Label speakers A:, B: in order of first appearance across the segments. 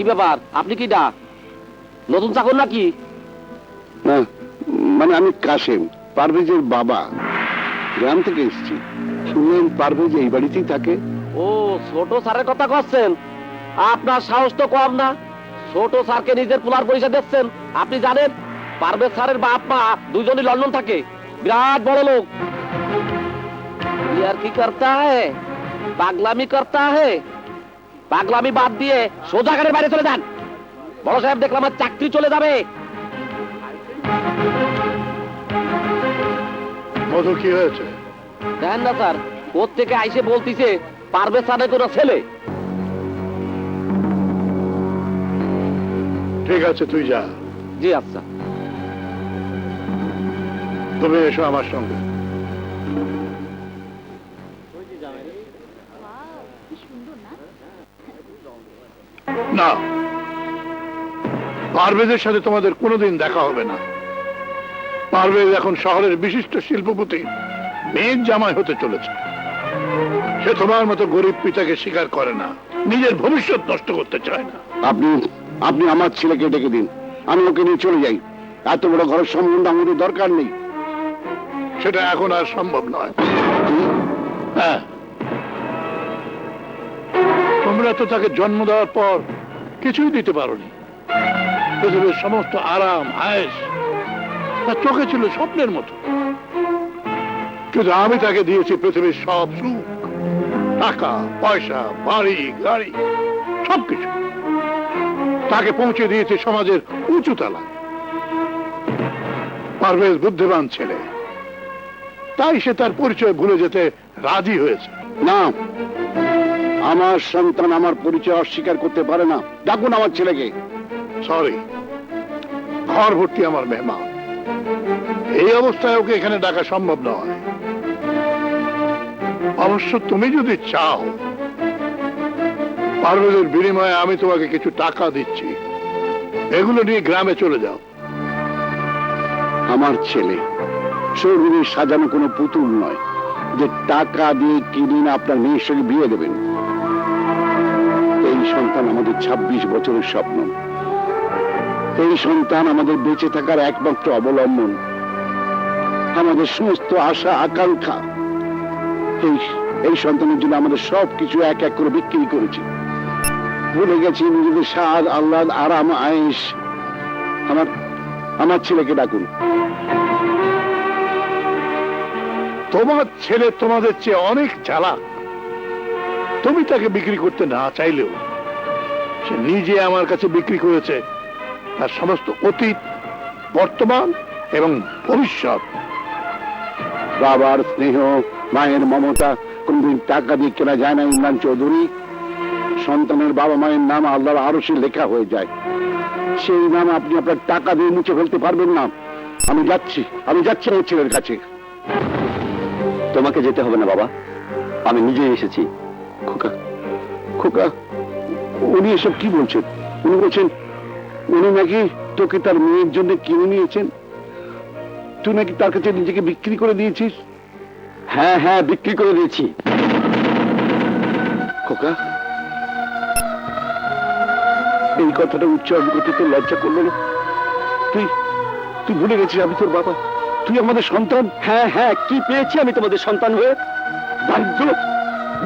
A: কি ব্যাপার? আপনি কি ডা নতুন চাকর নাকি?
B: না মানে আমি কাশেম পারভেজের বাবা। গ্রাম থেকে এসেছি। শুনলেন পারভেজ এই বাড়িতেই থাকে।
A: ও ছোট স্যারের কথা করছেন আপনার সাহস তো কম না। ছোট স্যারকে নিজের পোলার পয়সা দিচ্ছেন। আপনি জানেন পারভেজ স্যারের বাপ মা দুজনই লন্ডন থাকে। বিরাট বড় লোক। ইয়ার কি করতে হয় পাগলামি করতে হয় পাগলামি বাদ দিয়ে সোজা বাইরে চলে যান। বড় সাহেব দেখলাম আমার চাকরি চলে যাবে।
B: মধু কি হয়েছে?
A: দেখেন না স্যার ওর থেকে আইসে বলতিছে পারভেজ স্যারের কোনো ছেলে?
B: ঠিক আছে তুই যা।
A: জি আচ্ছা।
B: তুমি এসো আমার সঙ্গে। না। পারভেজের সাথে তোমাদের কোনোদিন দেখা হবে না। পারভেজ এখন শহরের বিশিষ্ট শিল্পপতি মেয়ের জামাই হতে চলেছে। সে তোমার মতো গরিব পিতাকে স্বীকার করে না নিজের ভবিষ্যৎ নষ্ট করতে চায় না।
C: আপনি আপনি আমার ছেলেকে ডেকে দিন আমি ওকে নিয়ে চলে যাই। এত বড় ঘরের সম্বন্ধ আমাদের দরকার নেই।
B: সেটা এখন আর সম্ভব নয়। হ্যাঁ। তোমরা তো তাকে জন্ম দেওয়ার পর কিছুই দিতে পারোনি। পৃথিবীর সমস্ত আরাম আয়েস তার চোখে ছিল স্বপ্নের মতো। কিন্তু আমি তাকে দিয়েছি পৃথিবীর সব সুখ, টাকা, পয়সা, বাড়ি, গাড়ি, সবকিছু। তাকে পৌঁছে দিয়েছি সমাজের উঁচু তালা পারভেজ বুদ্ধিমান ছেলে। তাই সে তার পরিচয় ভুলে যেতে রাজি হয়েছে।
C: না আমার সন্তান আমার পরিচয় অস্বীকার করতে পারে না। ডাকুন আমার ছেলেকে।
B: সরি ঘর ভর্তি আমার মেহমান। এই অবস্থায় ওকে এখানে ডাকা সম্ভব নয়। অবশ্য তুমি যদি চাও পারভেজের বিনিময়ে আমি তোমাকে কিছু টাকা দিচ্ছি। এগুলো নিয়ে গ্রামে চলে যাও।
C: আমার ছেলে শরীরে সাজানো কোনো পুতুল নয়। যে টাকা দিয়ে কিনে আপনার মেয়ের সঙ্গে বিয়ে দেবেন। এই সন্তান আমাদের ২৬ বছরের স্বপ্ন। এই সন্তান আমাদের বেঁচে থাকার একমাত্র অবলম্বন। আমাদের সমস্ত আশা, আকাঙ্ক্ষা, এই এই সন্তানের জন্য আমাদের সব কিছু এক এক করে বিক্রি করেছি। ভুলে গেছি নিজেদের স্বাদ আহ্লাদ, আরাম আয়েস আমার আমার ছেলেকে ডাকুন।
B: তোমার ছেলে তোমাদের চেয়ে অনেক চালাক। তুমি তাকে বিক্রি করতে না চাইলেও সে নিজে আমার কাছে বিক্রি করেছে। তার সমস্ত অতীত, বর্তমান এবং ভবিষ্যৎ।
C: বাবার স্নেহ, মায়ের মমতা, কোনদিন টাকা দিয়ে কেনা যায় না ইমরান চৌধুরী। সন্তানের বাবা মায়ের নাম আল্লাহর আরও সে লেখা হয়ে যায়। সেই নাম আপনি আপনার টাকা দিয়ে মুছে ফেলতে পারবেন না। আমি যাচ্ছি আমি যাচ্ছি আমার ছেলের কাছে।
D: তোমাকে যেতে হবে না বাবা। আমি নিজেই এসেছি।
C: খোকা খোকা। উনি এসব কি বলছেন? উনি বলছেন উনি নাকি তোকে তার মেয়ের জন্য কিনে নিয়েছেন? তুই নাকি তার কাছে নিজেকে বিক্রি করে দিয়েছিস?
D: হ্যাঁ হ্যাঁ বিক্রি করে দিয়েছি।
C: খোকা এই কথাটা উচ্চারণ করতে তোর লজ্জা করল না। তুই তুই ভুলে গেছিস আমি তোর বাবা। তুই আমাদের সন্তান।
D: হ্যাঁ হ্যাঁ কি পেয়েছি আমি তোমাদের সন্তান হয়ে? দারিদ্র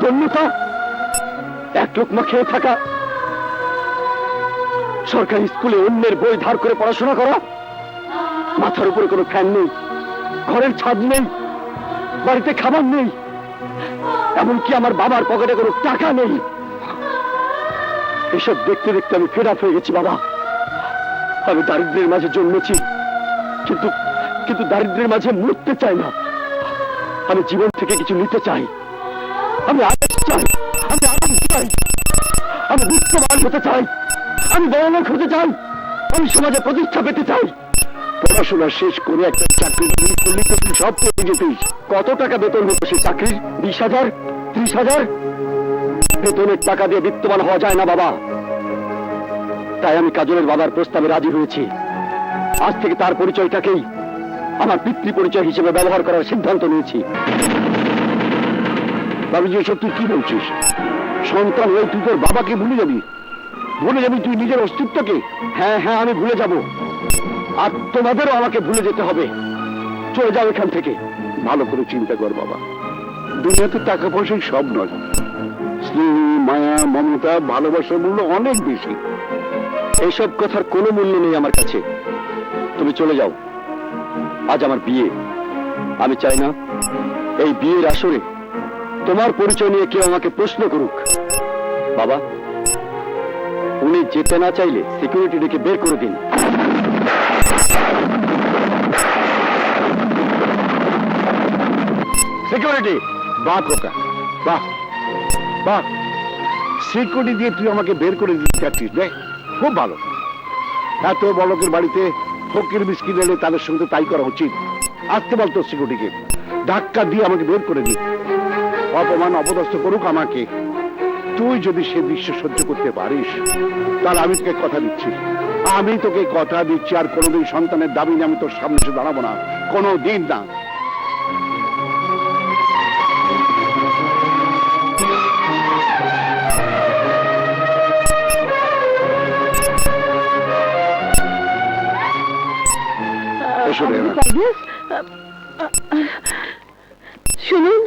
D: দন্যতা এক লোক লোকমা খেয়ে থাকা। সরকারি স্কুলে অন্যের বই ধার করে পড়াশোনা করা? মাথার উপরে কোনো ফ্যান নেই, ঘরের ছাদ নেই, বাড়িতে খাবার নেই, এমনকি আমার বাবার পকেটে কোনো টাকা নেই। এসব দেখতে দেখতে আমি ফেড হয়ে গেছি, বাবা। আমি দারিদ্রের মাঝে জন্মেছি, কিন্তু কিন্তু দারিদ্রের মাঝে মরতে চাই না। আমি জীবন থেকে কিছু নিতে চাই। আমি আদেশ চাই, আমি আনন্দ চাই, আমি বিত্তবান হতে চাই। আমি বড়লোক হতে চাই, আমি সমাজে প্রতিষ্ঠা পেতে চাই।
C: পড়াশোনা শেষ করে একটা চাকরি করলে তো তুই সব পেয়ে যেতিস।
D: কত টাকা বেতন হতো সেই চাকরির? বিশ হাজার? ত্রিশ হাজার? বেতনের টাকা দিয়ে বিত্তবান হওয়া যায় না, বাবা। তাই আমি কাজলের বাবার প্রস্তাবে রাজি হয়েছি। আজ থেকে তার পরিচয়টাকেই আমার পিতৃ পরিচয় হিসেবে ব্যবহার করার সিদ্ধান্ত নিয়েছি।
C: বাবুজি, এসব তুই কি বলছিস? সন্তান হয়ে তুই তোর বাবাকে ভুলে যাবি? ভুলে যাবি তুই নিজের অস্তিত্বকে
D: হ্যাঁ হ্যাঁ আমি ভুলে যাব। আর তোমাদেরও আমাকে ভুলে যেতে হবে। চলে যাও এখান থেকে।
C: ভালো করে চিন্তা কর, বাবা। দুনিয়াতে টাকা পয়সাই সব নয়। স্নেহ, মায়া, মমতা, ভালোবাসার মূল্য অনেক বেশি।
D: এইসব কথার কোনো মূল্য নেই আমার কাছে। তুমি চলে যাও। আজ আমার বিয়ে। আমি চাই না এই বিয়ের আসরে তোমার পরিচয় নিয়ে কেউ আমাকে প্রশ্ন করুক। বাবা উনি যেতে না চাইলে সিকিউরিটি ডেকে বের করে দিন।
C: সিকিউরিটি বাহ খোকা, বাহ বাহ। সিকিউরিটি দিয়ে তুই আমাকে বের করে দিতে চাচ্ছিস, দেখ, খুব ভালো। এত বড়কের বাড়িতে ফকির বিস্কিট এলে তাদের সঙ্গে তাই করা উচিত। আসতে বলতো সিকিউরিটিকে ধাক্কা দিয়ে আমাকে বের করে দিই অপমান অপদস্থ করুক আমাকে। তুই যদি সে দৃশ্য সহ্য করতে পারিস, তাহলে আমি তোকে কথা দিচ্ছি। আমি তোকে কথা দিচ্ছি, আর কোনোদিন সন্তানের দাবি নিয়ে আমি তোর সামনে এসে দাঁড়াবো না। কোনো দিন না
E: শুনুন,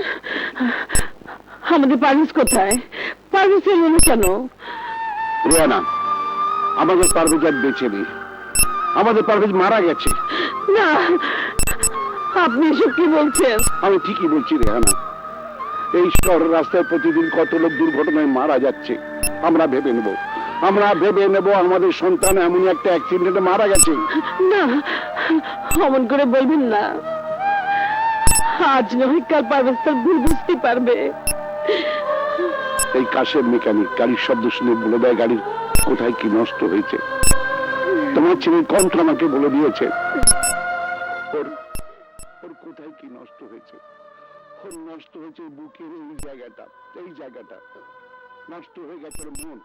E: আমাদের পারভেজ কোথায়? পারভেজ এলো কেন?
C: রিয়ানা আমাদের পারভেজ আর বেঁচে নেই। আমাদের পারভেজ মারা গেছে।
E: না আপনি এসব কি বলছেন?
C: আমি ঠিকই বলছি রেহানা এই শহরের রাস্তায় প্রতিদিন কত লোক দুর্ঘটনায় মারা যাচ্ছে আমরা ভেবে নেব। আমরা ভেবে নেব আমাদের সন্তান এমনই একটা অ্যাক্সিডেন্টে মারা গেছে।
E: না অমন করে বলবেন না। আজ নয় কাল পারভেজ তার ভুল বুঝতে পারবে।
C: এই কাশের মেকানিক গাড়ির শব্দ শুনে বলে দেয় গাড়ির কোথায় কি নষ্ট হয়েছে। তোমার ছেলের কণ্ঠ আমাকে বলে দিয়েছে। ওর ওর কোথায় কি নষ্ট হয়েছে? ওর নষ্ট হয়েছে বুকের এই জায়গাটা এই জায়গাটা। নষ্ট হয়ে গেছে ওর মন।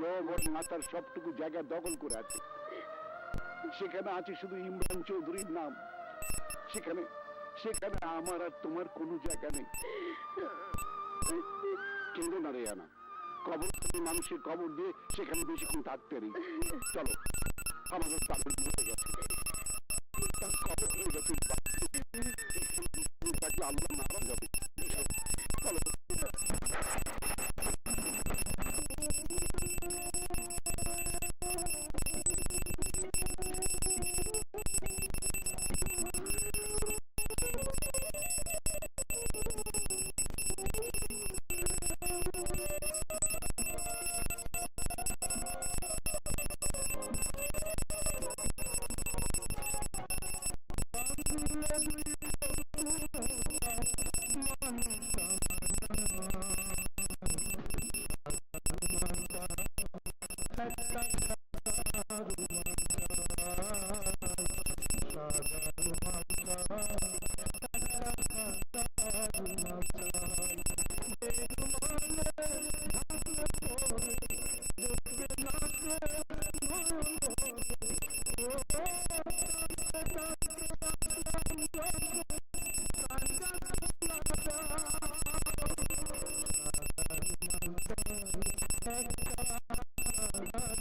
C: লোভ, ওর মাথার সবটুকু জায়গা দখল করে আছে। সেখানে আছে শুধু ইমরান চৌধুরীর নাম। সেখানে সেখানে আমার আর তোমার কোনো জায়গা নেই। কেঁদো না রে আনা। কবর মানুষের কবর দিয়ে সেখানে বেশিক্ষণ থাকতে নেই। চলো, আমাদের পাগল গেছে। কবর হয়ে গেছে। আল্লাহ মারা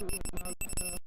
C: to another